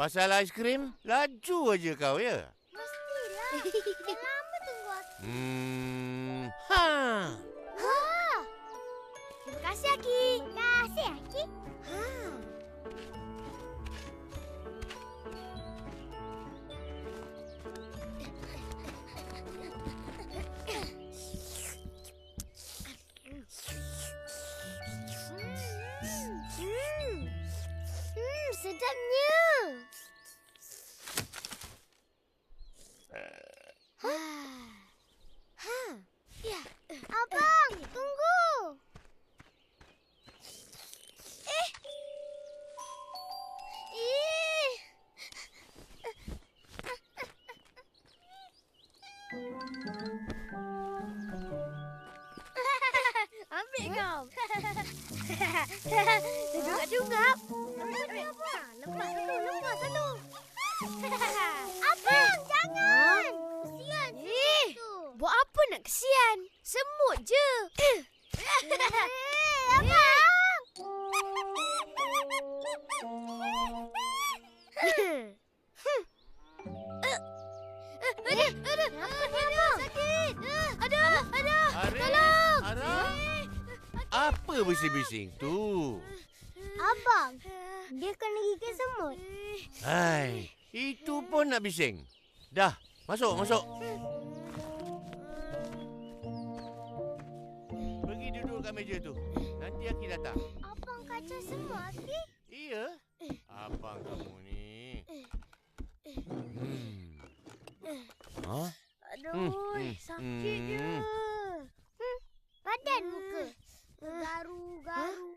Pasal aiskrim, laju aja kau ya. Mestilah. Dah lama tunggu Aki. Hmm. Ha. Ha! Terima kasih, Aki. Terima kasih, Aki. Semut je. Eh, abang. Ada, ada, ada, sakit. Ada, ada. Ara. Tolong. Ara. Apa bising-bising tu? Abang, dia kena gigit semut. Hai, itu pun nak bising. Dah, masuk, masuk. Pergi duduk kat meja tu. Nanti Aki datang. Abang kacau semua, Aki. Iya. Abang kamu ni. Hmm. Ha? Aduh, Hmm, hmm, sakit je. hmm. Hmm, badan muka. Garu-garu.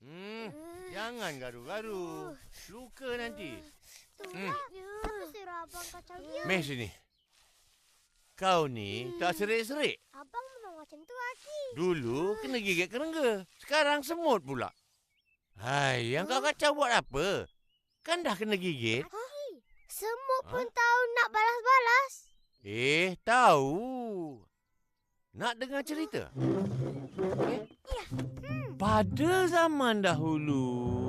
Hmm. Jangan garu-garu. Luka nanti. Hmm. Apa sirah abang kacau dia? Meh sini. Kau ni tak serik-serik. Abang memang macam tu, Aki. Dulu kena gigit kerengga. Sekarang semut pula. Hai, yang kau kacau buat apa? Kan dah kena gigit. Semut Ha? pun tahu nak balas-balas. Eh, tahu. Nak dengar cerita? Eh? Pada zaman dahulu.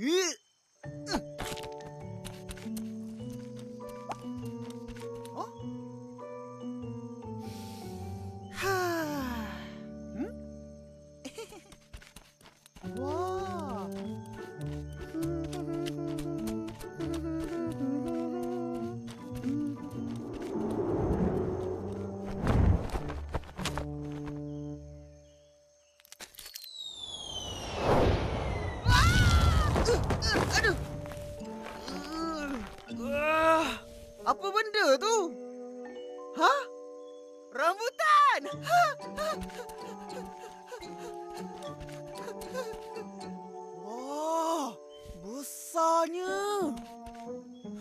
Eh. Besarnya.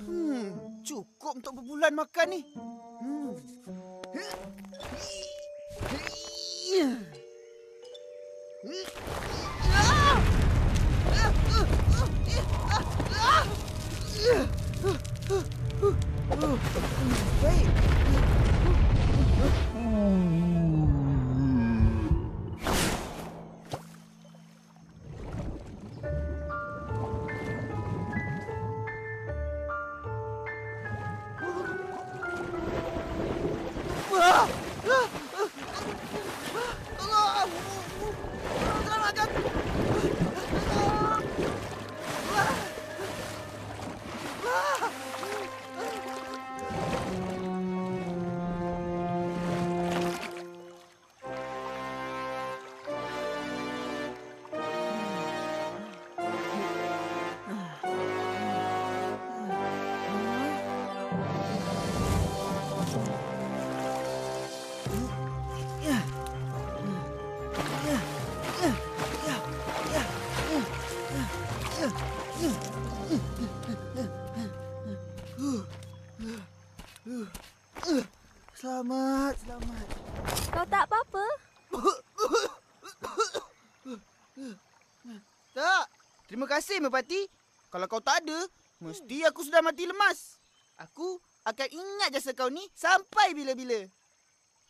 Hmm, cukup untuk berbulan makan ni. Hmm. Ah! Kasih, Merpati. Kalau kau tak ada, mesti aku sudah mati lemas. Aku akan ingat jasa kau ni sampai bila-bila.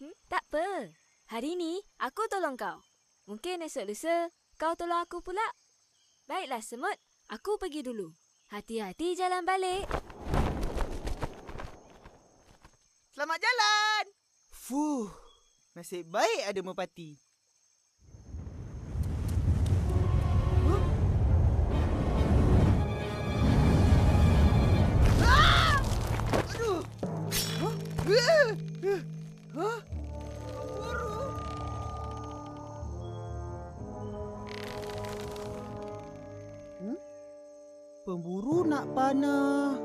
Hmm, tak apa. Hari ni aku tolong kau. Mungkin esok lusa kau tolong aku pula. Baiklah semut, aku pergi dulu. Hati-hati jalan balik. Selamat jalan. Fuh. Nasib baik ada Merpati. Pemburu nak panah.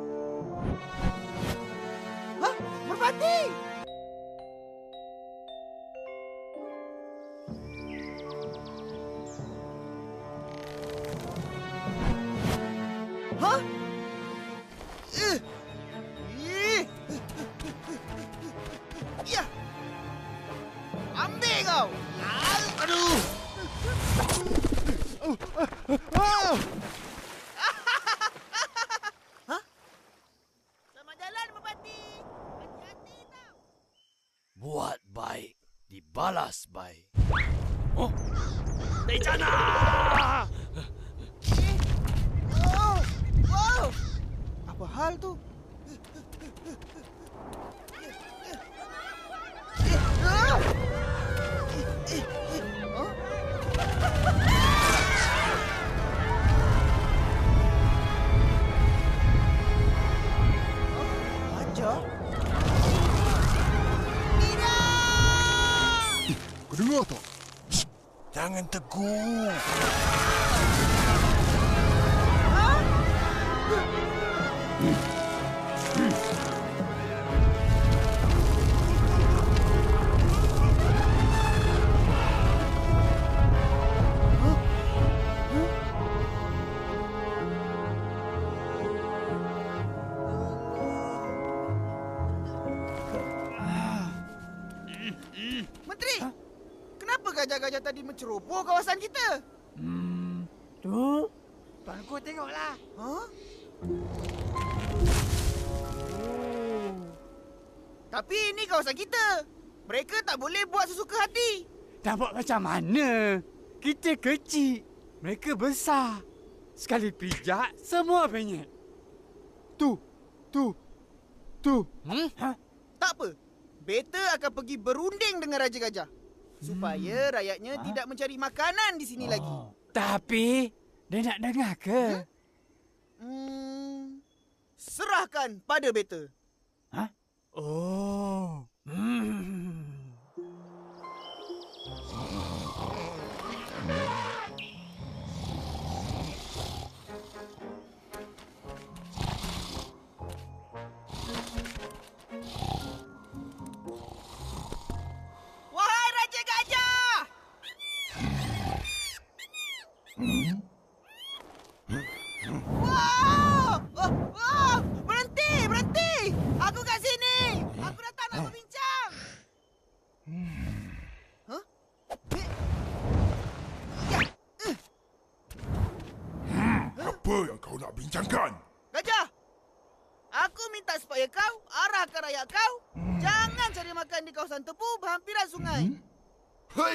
Hah? Merpati! Hah? Tak? Shh, Jangan tegur. Menceroboh kawasan kita? Tu, bagus tengoklah. Ha? Tapi ini kawasan kita. Mereka tak boleh buat sesuka hati. Dah buat macam mana? Kita kecil, mereka besar. Sekali pijak, semua penyet. Tu, tu, tu. Hmm? Ha? Tak apa. Beta akan pergi berunding dengan Raja Gajah. Supaya rakyatnya tidak mencari makanan di sini lagi. Tapi, dia nak dengar ke? Hmm, serahkan pada beta. Oh. Hmm.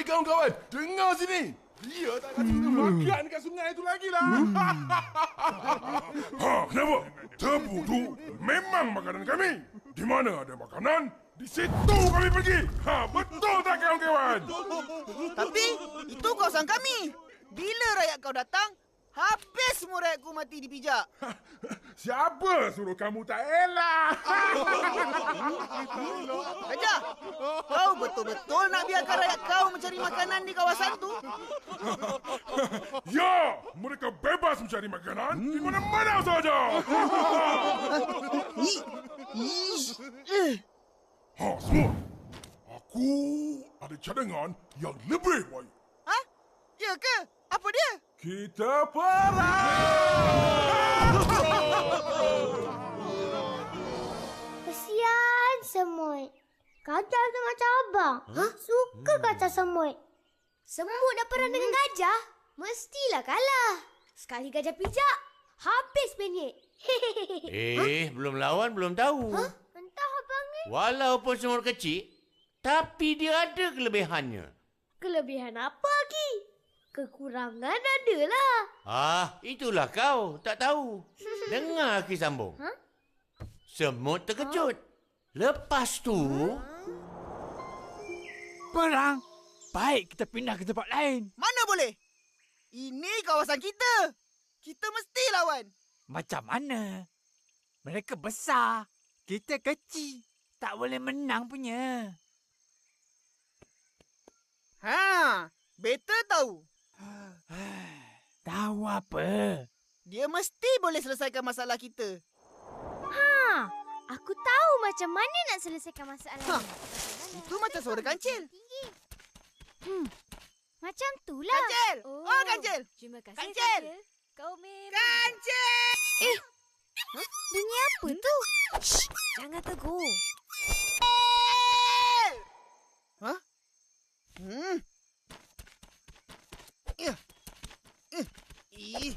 Kawan-kawan, dengar sini. Dia tak kasi kita makan dekat sungai itu lagi lah. ha, kenapa? Tebu tu memang makanan kami. Di mana ada makanan, di situ kami pergi. Ha, betul tak kawan-kawan? Tapi itu kawasan kami. Bila rakyat kau datang, habis rakyatku mati dipijak. Siapa suruh kamu tak elak? Gajah, kau betul-betul nak biarkan rakyat kau mencari makanan di kawasan tu? ya, mereka bebas mencari makanan di mana-mana saja. ha, semua. Aku ada cadangan yang lebih baik. Ha? Ya ke? Apa dia? Kita perang! Kesian semut. Gajah tu macam abang. Ha? Suka kacau semut. Semut nak perang dengan gajah? Mestilah kalah. Sekali gajah pijak, habis penyek. Eh, belum lawan, belum tahu. Entah abang ni. Walaupun semut kecil, tapi dia ada kelebihannya. Kelebihan apa lagi? Kekurangan adalah. Ah, itulah kau. Tak tahu. Dengar Aki sambung. Ha? Semut terkejut. Lepas tu, Perang. Baik kita pindah ke tempat lain. Mana boleh? Ini kawasan kita. Kita mesti lawan. Macam mana? Mereka besar. Kita kecil. Tak boleh menang punya. Ha, better tahu. Tahu apa? Dia mesti boleh selesaikan masalah kita. Ha, aku tahu macam mana nak selesaikan masalah Ha, ni. itu macam suara kancil. Tinggi. Hmm, macam tu lah. Kancil! Oh. Oh, kancil! Terima kasih, Kancil! Kancil. Kau memang... Kancil! Bunyi apa tu? Jangan tegur. Ha? Hmm. Ya. Eh. Ih.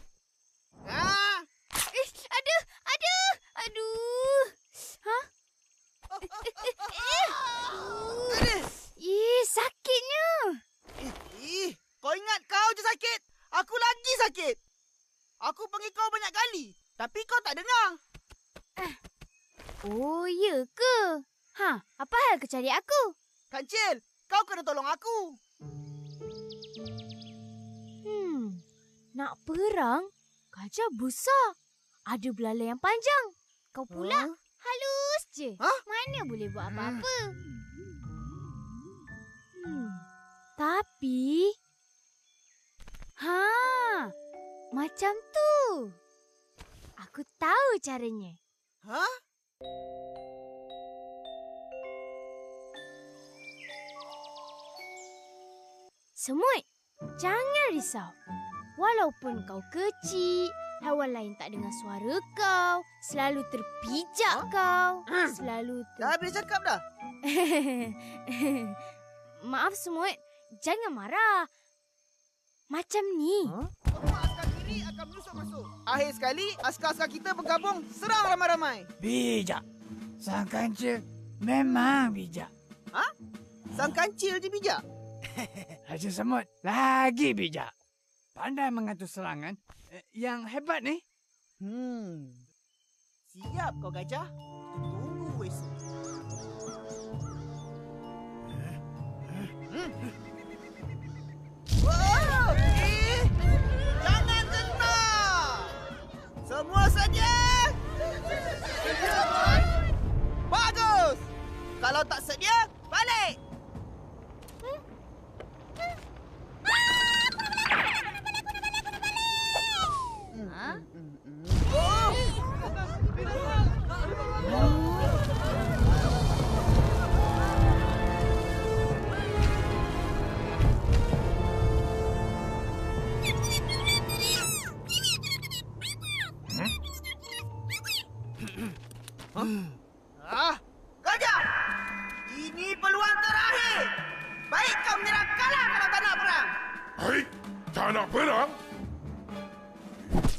Ah. Eh, aduh, aduh, aduh. Ha? Aduh. Ih, sakitnya. Ih, kau ingat kau je sakit. Aku lagi sakit. Aku panggil kau banyak kali. Tapi kau tak dengar. Oh, ya ke? Ha, apa hal kau cari aku? Kancil, kau kena tolong aku. Nak perang? Gajah besar. Ada belalai yang panjang. Kau pula Huh? halus je. Hah? Mana boleh buat apa-apa? Hmm, tapi... Ha, macam tu. Aku tahu caranya. Ha? Semut, jangan risau. Walaupun kau kecil, hewan lain tak dengar suara kau, selalu terpijak kau, selalu ter... Dah habis cakap dah? Maaf semut, jangan marah. Macam ni. Semua askar kiri akan menyusup masuk. Akhir sekali, askar-askar kita bergabung serang ramai-ramai. Bijak. Sang kancil memang bijak. Sang kancil je bijak. Raja Semut lagi bijak. Pandai mengatur serangan. Eh, Yang hebat ni. Hmm. Siap kau gajah. Kita tunggu esok. Hmm. Wow! Eh! Jangan gentar! Semua saja! Bagus! Kalau tak sedia, balik!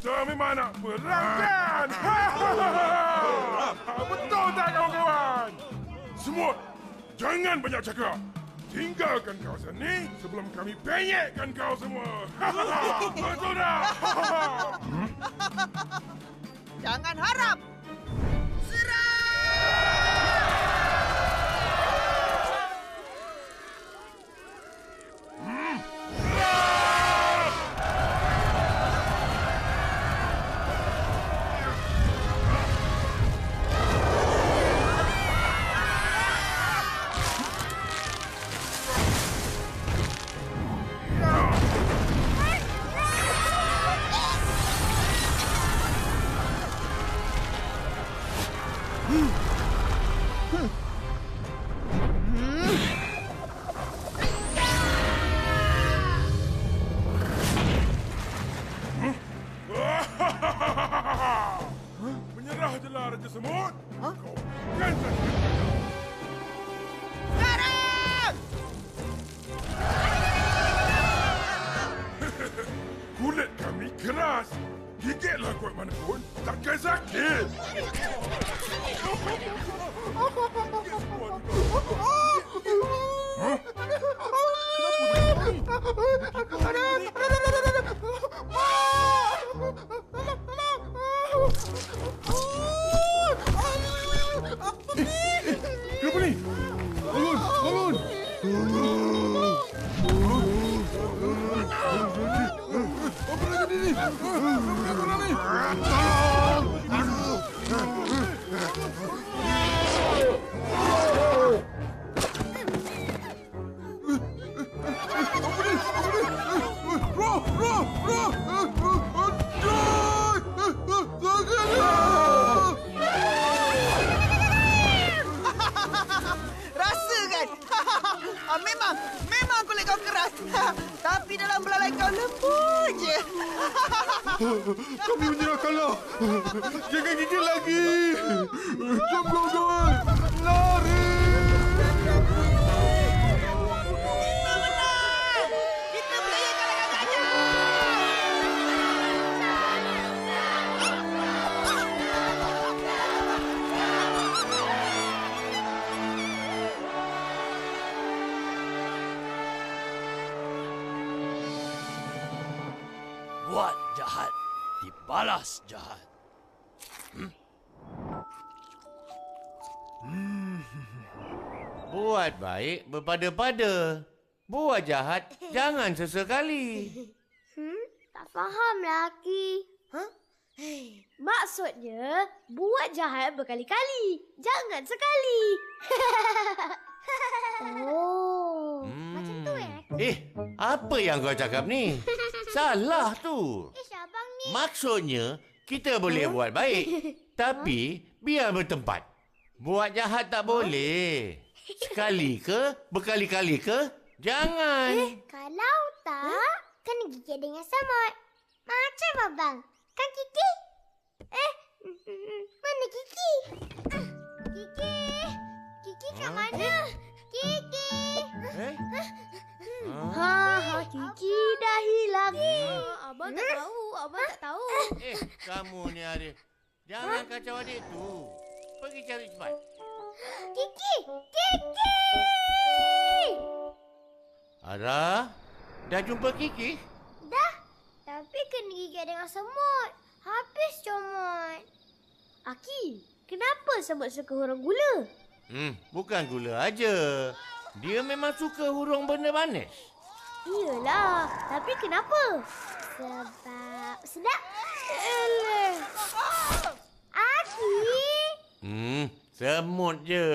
Nak perang kan? Betul tak kawan-kawan? Semua, jangan banyak cakap. Tinggalkan kawasan ni sebelum kami penyekkan kau semua. Betul tak? Jangan harap. Keras. Gigitlah kuat mana pun, takkan sakit. Hah? Kenapa Huh? Dibalas jahat. Hmm? Buat baik berpada-pada. Buat jahat jangan sesekali. Hmm? Tak faham lagi. Huh? Maksudnya, buat jahat berkali-kali. Jangan sekali. oh, macam tu eh? Eh, apa yang kau cakap ni? Salah tu. Ish, abang. Maksudnya, kita boleh buat baik. Tapi, biar bertempat. Buat jahat tak boleh. Sekali ke? Berkali-kali ke? Jangan. Kalau tak, kena gigit dengan semut. Macam abang. Kan Kiki? Eh, mana Kiki? Ah, Kiki? Kiki kat Huh? mana? Kiki? Eh? Ha, ha, Kiki dah hilang. abang tak tahu, abang tak tahu. Eh, kamu ni Arif. Jangan kacau adik tu. Pergi cari cepat. Kiki! Kiki! Ara, dah jumpa Kiki? Dah, tapi kena gigit dengan semut. Habis comot. Aki, kenapa semut suka hurung gula? Hmm, bukan gula aja. Dia memang suka hurung benda manis. Iyalah, tapi kenapa? Sebab sedap. Alah. Aki! Hmm, semut je.